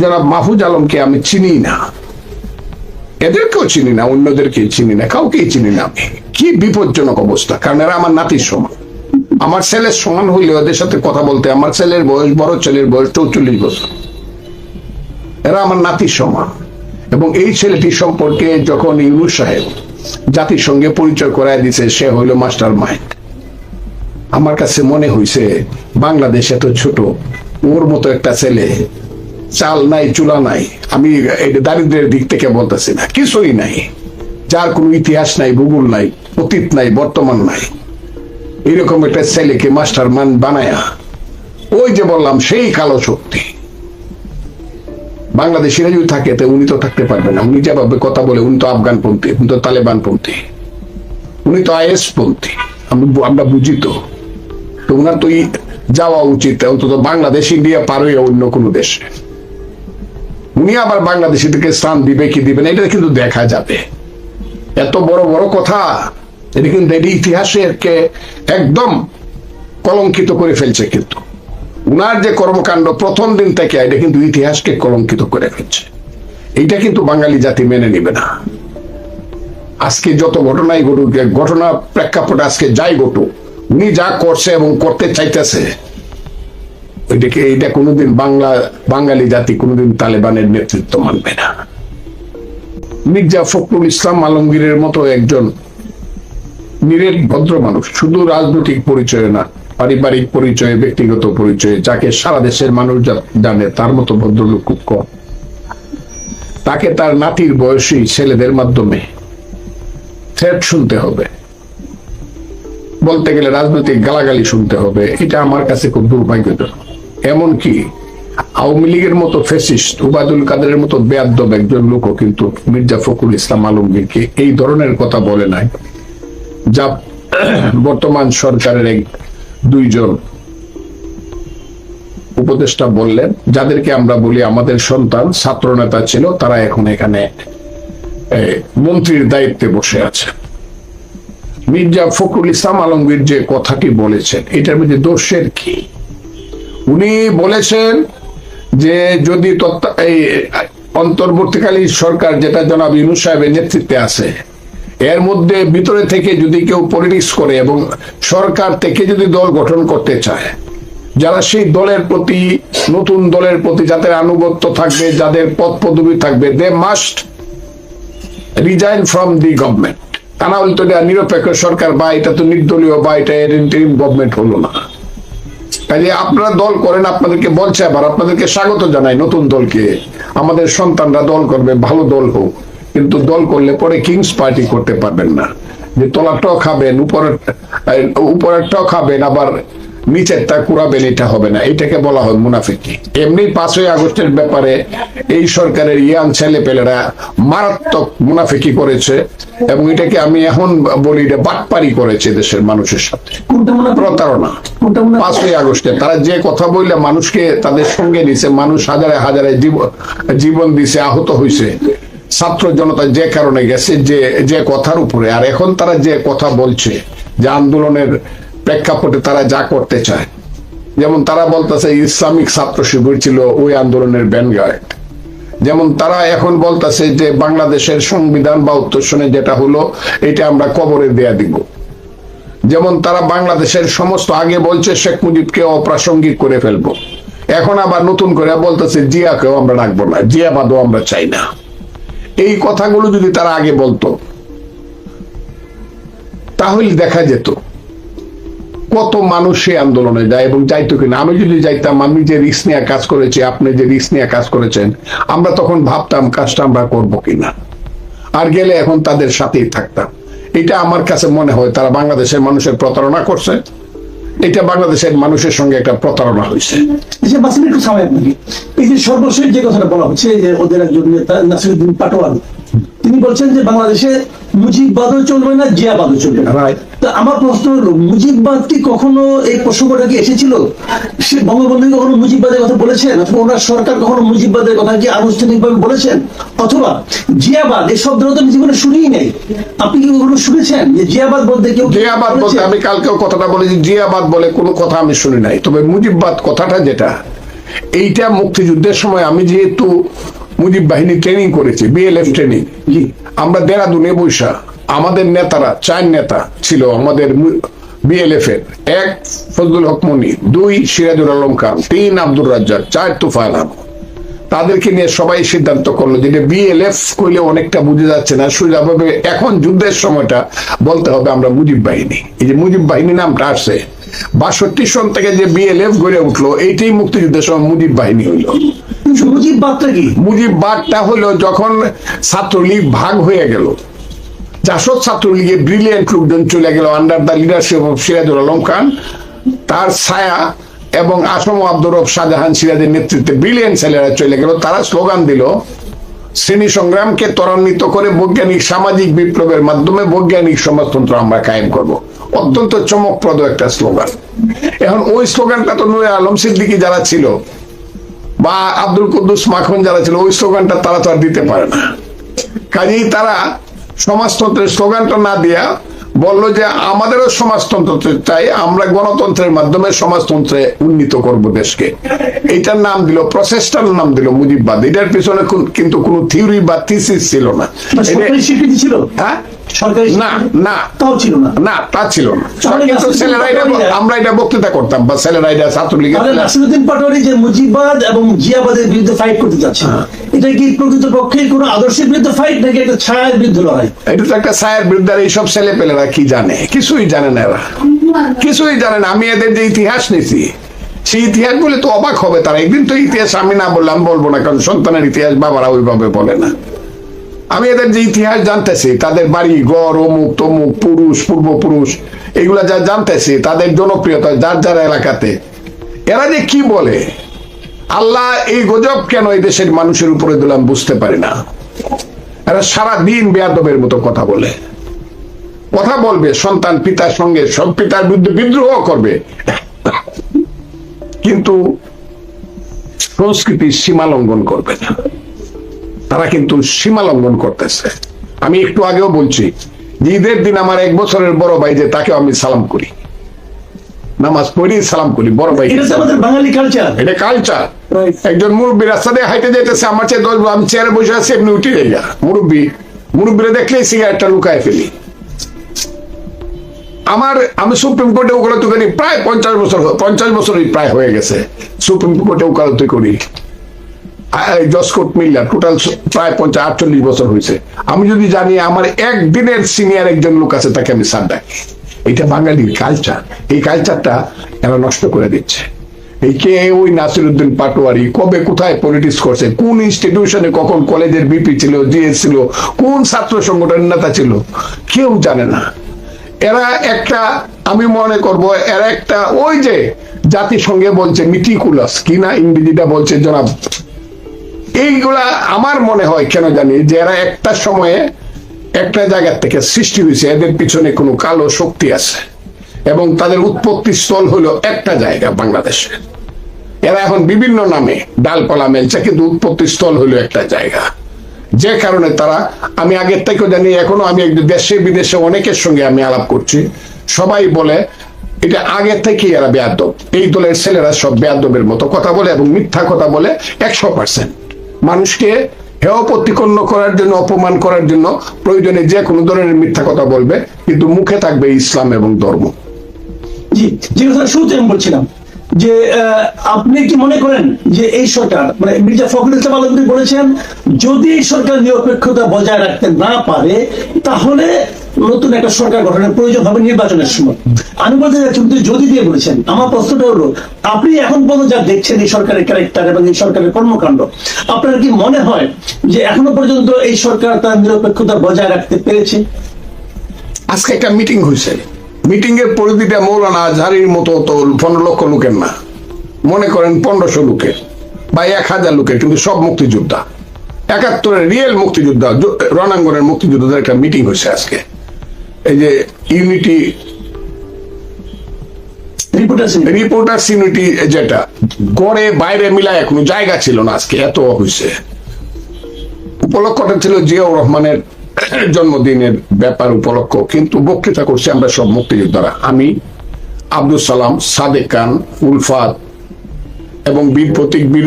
জনাব মাহফুজ আলমকে আমি চিনি না, এদেরকেও চিনি না অন্যদেরকে চিনি না, কাউকেই চিনি না আমি। কি বিপজ্জনক অবস্থা, কারণ এরা আমার নাতির সমান। আমার ছেলের সমান হইলে ওদের সাথে কথা বলতে, আমার ছেলের বয়স, বড় ছেলের বয়স চৌচল্লিশ বছর। এরা আমার নাতির সমান। এবং এই ছেলেটি সম্পর্কে যখন ইউনুস সাহেব জাতির সঙ্গে পরিচয় করায় দিছে, সে হইল মাস্টার মাইন্ড। আমার কাছে মনে হইছে, বাংলাদেশ এত ছোট, ওর মতো একটা ছেলে চাল নাই, চুলা নাই। আমি দারিদ্রের দিক থেকে বলতেছি না। কিছুই নাই। যার কোনো ইতিহাস নাই, ভূগোল নাই, অতীত নাই, বর্তমান নাই। এরকম একটা ছেলেকে মাস্টার মান বানায়া, ওই যে বললাম, সেই কালো শক্তি। বাংলাদেশিরা যদি থাকে, তো উনি তো থাকতে পারবে না। উনি যেভাবে কথা বলে, উনি তো আফগানপন্থী, উনি তো তালেবানপন্থী। উনি তো আইএস পন্থী আমি আমরা বুঝি তো। উনার তো যাওয়া উচিত। অন্তত বাংলাদেশ, ইন্ডিয়া পার হয়ে অন্য কোনো দেশে। উনি আবার বাংলাদেশি থেকে স্থান দিবে কি দিবে না এটা কিন্তু দেখা যাবে। এত বড় বড় কথা, এটা কিন্তু এটি ইতিহাসের কে একদম কলঙ্কিত করে ফেলছে কিন্তু। উনার যে কর্মকাণ্ড প্রথম দিন থেকে, এটা কিন্তু ইতিহাসকে কলঙ্কিত করে ফেলছে। এইটা কিন্তু বাঙালি জাতি মেনে নিবে না। আজকে যত ঘটনাই ঘটুক ঘটনা প্রেক্ষাপটে আজকে যাই ঘটুক, উনি যা করছে এবং করতে চাইতেছে ওইটাকে এইটা কোনোদিন বাংলা, বাঙালি জাতি কোনোদিন তালেবানের নেতৃত্ব মানবে না। মির্জা ফখরুল ইসলাম আলমগীরের মতো একজন নিরেট, ভদ্র মানুষ, শুধু রাজনৈতিক পরিচয় না, পারিবারিক পরিচয়ে, ব্যক্তিগত পরিচয়ে, যাকে সারা দেশের মানুষ জানে, তার মতো ভদ্রলোক খুব কম। তাকে তার নাতির বয়সী ছেলেদের মাধ্যমে থ্রেট শুনতে হবে। বলতে গেলে রাজনৈতিক গালাগালি শুনতে হবে। এটা আমার কাছে খুব দুর্ভাগ্যজনক। এমনকি আওয়ামী লীগের মতো ফেসিস্ট উবাদুল কাদেরের মতো বেয়াদ্দব একজন লোকও কিন্তু মির্জা ফখরুল ইসলাম আলমগীরকে এই ধরনের কথা বলে নাই, যা বর্তমান সরকারের এক দুইজন উপদেষ্টা বললেন, যাদেরকে আমরা বলি আমাদের সন্তান ছাত্র নেতা ছিল, তারা এখন এখানে মন্ত্রীর দায়িত্বে বসে আছে। মির্জা ফখরুল ইসলাম আলমগীর যে কথাটি বলেছেন, এটার মধ্যে দোষের কি? উনি বলেছেন যে যদি অন্তর্বর্তীকালীন সরকার, যেটা জনাব ইউনুস সাহেবের নেতৃত্বে আছে, এর মধ্যে ভিতরে থেকে যদি কেউ পলিটিক্স করে এবং সরকার থেকে যদি দল গঠন করতে চায়, যারা সেই দলের প্রতি, নতুন দলের প্রতি যাদের আনুগত্য থাকবে, যাদের পদ পদবি থাকবে they must resign from the government তা না হলে তো নিরপেক্ষ সরকার, বা এটা তো নির্দলীয়, বা এটা ইন্টারিম গভর্নমেন্ট হলো না। কাজে আপনারা দল করেন, আপনাদেরকে বলছে আবার, আপনাদেরকে স্বাগত জানাই নতুন দলকে। আমাদের সন্তানরা দল করবে, ভালো দল হোক। কিন্তু দল করলে পরে কিংস পার্টি করতে পারবেন না। যে তলাটাও খাবেন, উপরের উপরেরটাও খাবেন, আবার নিচেরটা কুড়াবেন এটা হবে না। এটাকে বলা হয় মুনাফিকি। এমনি পাঁচই আগস্টের ব্যাপারে এই সরকারের ইয়াং ছেলে পেলেরা মারাত্মক মুনাফিকি করেছে এবং এটাকে আমি এখন বলি এটা বাটপারি করেছে দেশের মানুষের সাথে। প্রতারণা। পাঁচই আগস্টে তারা যে কথা বললে মানুষকে তাদের সঙ্গে নিছে মানুষ হাজারে হাজারে জীব- জীবন দিছে আহত হয়েছে ছাত্র জনতা যে কারণে গেছে যে যে কথার উপরে। আর এখন তারা যে কথা বলছে যে আন্দোলনের প্রেক্ষাপটে তারা যা করতে চায়। যেমন তারা বলতেছে, ইসলামিক ছাত্র শিবির ছিল ওই আন্দোলনের ব্যানগার্ড যেমন তারা এখন বলতেছে যে, বাংলাদেশের সংবিধান বা উত্তরসনে যেটা হলো, এটা আমরা কবরে দেয়া দিব। যেমন তারা বাংলাদেশের সমস্ত আগে বলছে, শেখ মুজিবকে অপ্রাসঙ্গিক করে ফেলব। এখন আবার নতুন করে বলতেছে, জিয়াকেও আমরা রাখব না জিয়াবাদও আমরা চাই না। এই কথাগুলো যদি তারা আগে বলতো, তাহলে দেখা যেত। কত মানুষ সেই আন্দোলনে যায় এবং যাইতো কিনা? আমি যদি যাইতাম, আমি যে রিস্ক নিয়ে কাজ করেছি, আপনি যে রিস্ক নিয়ে কাজ করেছেন, আমরা তখন ভাবতাম কাজটা আমরা করব কিনা? আর গেলে এখন তাদের সাথেই থাকতাম। এটা আমার কাছে মনে হয়, তারা বাংলাদেশের মানুষের প্রতারণা করছে। এটা বাংলাদেশের মানুষের সঙ্গে একটা প্রতারণা হয়েছে। বাসিম, একটু সময় এই যে সর্বশেষ যে কথাটা বলা হচ্ছে যে ওদের একজন নেতা, নাসিরুদ্দিন পাটোয়ারি তিনি বলছেন যে বাংলাদেশে মুজিববাদও চলবে না জিয়াবাদও চলবে না. তো আমার প্রশ্ন হলো মুজিববাদ কি কখনো এই প্রসঙ্গটা কি এসেছিল? সে বঙ্গবন্ধু কখনো মুজিববাদের কথা বলেছেন? অথবা ওনার সরকার কখনো মুজিববাদের কথা কি আনুষ্ঠানিকভাবে বলেছেন? অথবা জিয়াবাদ এই শব্দটা তো আমি জীবনে শুনিই নেই। আপনি কি কখনো শুনেছেন যে জিয়াবাদ বলতে কেউ জিয়াবাদ বলতে আমি কালকেও কথাটা বলেছি জিয়াবাদ বলে কোনো কথা আমি শুনি নাই। তবে মুজিববাদ কথাটা যেটা এইটা মুক্তিযুদ্ধের সময় আমি যেহেতু মুজিব বাহিনী ট্রেনিং করেছি বিএলএফ ট্রেনিং আমরা দেরাদুনে বৈশা, আমাদের নেতারা, চার নেতা ছিল আমাদের বিএলএফ এর। এক, ফজলুল হক মনি, দুই, সিরাজুল আলম খান, তিন, আব্দুর রাজ্জাক, চার, তুফান আহমদ। তাদেরকে নিয়ে সবাই সিদ্ধান্ত করল যে বিএলএফ কইলে অনেকটা বুঝে যাচ্ছে না সোজাভাবে এখন যুদ্ধের সময়টা বলতে হবে আমরা মুজিব বাহিনী। এই যে মুজিব বাহিনী নামটা আসছে, বাষট্টি সন থেকে যে বিএলএফ গড়ে উঠল, এইটাই মুক্তিযুদ্ধের সময় মুজিব বাহিনী হইল। হলো যখন ছাত্রলীগ ভাগ হয়ে গেল। জাসদ ব্রিলিয়েন্ট লোকজন চলে গেল under leadership of Sirajul Alam Khan. তার ছায়া এবং আসম আব্দুর রব শাহজাহান সিরাজের নেতৃত্বে ব্রিলিয়েন্ট ছেলেরা চলে গেল। তারা স্লোগান দিল, শ্রেণি সংগ্রামকে ত্বরান্বিত করে বৈজ্ঞানিক সামাজিক বিপ্লবের মাধ্যমে বৈজ্ঞানিক সমাজতন্ত্র আমরা কায়েম করব। অত্যন্ত চমকপ্রদ একটা স্লোগান। এখন ওই স্লোগানটা তো নুরে আলম সিদ্দিকী যারা ছিল বা আব্দুল কুদ্দুস মাখন যারা ছিল ওই স্লোগানটা তারা তো আর দিতে পারে না। কাজেই তারা সমাজতন্ত্রের স্লোগানটা না দিয়া বলল যে আমাদেরও সমাজতন্ত্র চাই আমরা গণতন্ত্রের মাধ্যমে সমাজতন্ত্রে উন্নীত করব দেশকে। এইটার নাম দিল প্রচেষ্টার নাম দিল মুজিববাদ। এটার পিছনে কিন্তু কোনো থিওরি বা থিসিস ছিল না। ছিল? হ্যাঁ? না না। তাও ছিল না। না তা ছিল না। কিন্তু ছেলেরা এটা আমরা এটা বক্তৃতা করতাম বা ছেলেরা এটা ছাত্রলীগের নাসিরুদ্দিন পাটোয়ারি যে মুজিববাদ এবং জিয়াবাদের বিরুদ্ধে ফাইট করতে যাচ্ছে এটা কি প্রকৃত পক্ষে কোনো আদর্শের বিরুদ্ধে ফাইট নাকি একটা ছায়ার বিরুদ্ধে লড়াই? এটা তো একটা সায়ের বিরুদ্ধে আর এইসব ছেলে পেলেরা কি জানে? কিছুই জানে না এরা। কিছুই জানে না। আমি এদের যে ইতিহাস নিছি সেই ইতিহাস বলে তো অবাক হবে তারা। একদিন তো ইতিহাস আমি না বললাম বলব না কারণ সন্তানের ইতিহাস বাবারা ওইভাবে বলে না। আমি এদের যে ইতিহাস জানতেছি, তাদের বাড়ি গড় অমুক, তমুক, পুরুষ, পূর্বপুরুষ, এগুলা যা জানতেছি, তাদের জনপ্রিয়তা যার যার এলাকাতে। এরা যে কি বলে? আল্লাহ এই গজব কেন এই দেশের মানুষের উপরে দিলাম বুঝতে পারি না। এরা সারা দিন বেয়াদবের মতো কথা বলে। কথা বলবে, সন্তান পিতার সঙ্গে, সব পিতার বিরুদ্ধে বিদ্রোহ করবে। কিন্তু সংস্কৃতির সীমা লঙ্ঘন করবে না। তারা কিন্তু সীমা লঙ্ঘন করতেছে। আমি একটু আগেও বলছি যে ঈদের দিন আমার এক বছরের বড় ভাই যে তাকে আমি সালাম করি। নামাজ পড়ি সালাম করি বড় ভাই এটা বাঙালি কালচার এটা কালচার একজন মুরব্বী রাস্তা দিয়ে হাইটে যেতেছে আমার চেয়ে দশ আমি চেয়ারে বসে আছি এমনি উঠে যাই না মুরব্বী মুরব্বীরা দেখলেই সিগারেটটা লুকায় ফেলি। আমার আমি সুপ্রিম কোর্টে ওকালতি করি প্রায় পঞ্চাশ বছর পঞ্চাশ বছরই প্রায় হয়ে গেছে। সুপ্রিম কোর্টে ওকালতি করি। জসকোট মিল্লা টোটাল প্রায় পঞ্চাশ আটচল্লিশ বছর হয়েছে। আমি যদি জানি আমার একদিনের সিনিয়র একজন লোক আছে, তাকে আমি সার ডাকি এটা বাঙালির কালচার এই কালচারটা এরা নষ্ট করে দিচ্ছে। এই কে ওই নাসিরুদ্দিন পাটোয়ারি কবে কোথায় পলিটিক্স করছে, কোন ইনস্টিটিউশনে কখন কলেজের বিপি ছিল জিএস ছিল, কোন ছাত্র সংগঠনের নেতা ছিল, কেউ জানে না। এরা একটা, আমি মনে করব, এরা একটা ওই যে জাতিসংঘে বলছে মিটিকুলাস। কি না ইংরেজিটা বলছে, জনাব? এইগুলা আমার মনে হয় কেন জানি যে এরা একটা সময়ে একটা জায়গার থেকে সৃষ্টি হয়েছে, এদের পিছনে কোনো কালো শক্তি আছে। এবং তাদের উৎপত্তি স্থল হলো একটা জায়গা, বাংলাদেশে। এরা এখন বিভিন্ন নামে ডালপালা মেলছে, কিন্তু উৎপত্তি স্থল হলো একটা জায়গা। যে কারণে তারা, আমি আগের থেকেও জানি, এখনও আমি দেশে, বিদেশে অনেকের সঙ্গে আমি আলাপ করছি। সবাই বলে, এটা আগের থেকেই এরা বেয়াদব। এই দলের ছেলেরা সব বেয়াদবের মতো কথা বলে এবং মিথ্যা কথা বলে একশো পার্সেন্ট। মানুষকে হেয় প্রতিপন্ন করার জন্য, অপমান করার জন্য প্রয়োজনে যে কোনো ধরনের মিথ্যা কথা বলবে, কিন্তু মুখে থাকবে ইসলাম এবং ধর্ম। জি, যে কথা শুরুতে আমি বলছিলাম, যে আপনি কি মনে করেন যে এই সরকার মানে মির্জা ফখরুল ইসলাম বলেছেন, যদি এই সরকার নিরপেক্ষতা বজায় রাখতে না পারে, তাহলে নতুন একটা সরকার গঠনের প্রয়োজন হবে নির্বাচনের সময়। আমি বলতে চাচ্ছি কিন্তু যদি দিয়ে বলেছেন, আমার প্রশ্নটা হলো, আপনি এখন পর্যন্ত যা দেখছেন এই সরকারের ক্যারেক্টার এবং এই সরকারের কর্মকাণ্ড, আপনার কি মনে হয় যে এখনও পর্যন্ত এই সরকার তার নিরপেক্ষতা বজায় রাখতে পেরেছে? আজকে একটা মিটিং হয়েছে। মিটিং এর পরিধিটা মৌলানা আজহারির মতো তো পনেরো লক্ষ লোকের না। মনে করেন পনেরোশো লোকের বা এক হাজার লোকের, কিন্তু সব মুক্তিযোদ্ধা। একাত্তরের রিয়েল মুক্তিযোদ্ধা, রণাঙ্গনের মুক্তিযোদ্ধাদের একটা মিটিং হয়েছে আজকে। এই যে ইউনিটি রিপোর্টার্স ইউনিটি যেটা বাইরে মিলায় কোনো জায়গা ছিল না আজকে এত হয়েছে উপলক্ষটা ছিল জিয়াউর রহমানের জন্মদিনের ব্যাপার উপলক্ষ কিন্তু বক্তৃতা করছি আমরা সব মুক্তিযোদ্ধারা। আমি আব্দুল সালাম সাদেক খান উলফাত এবং বীর প্রতীক বীর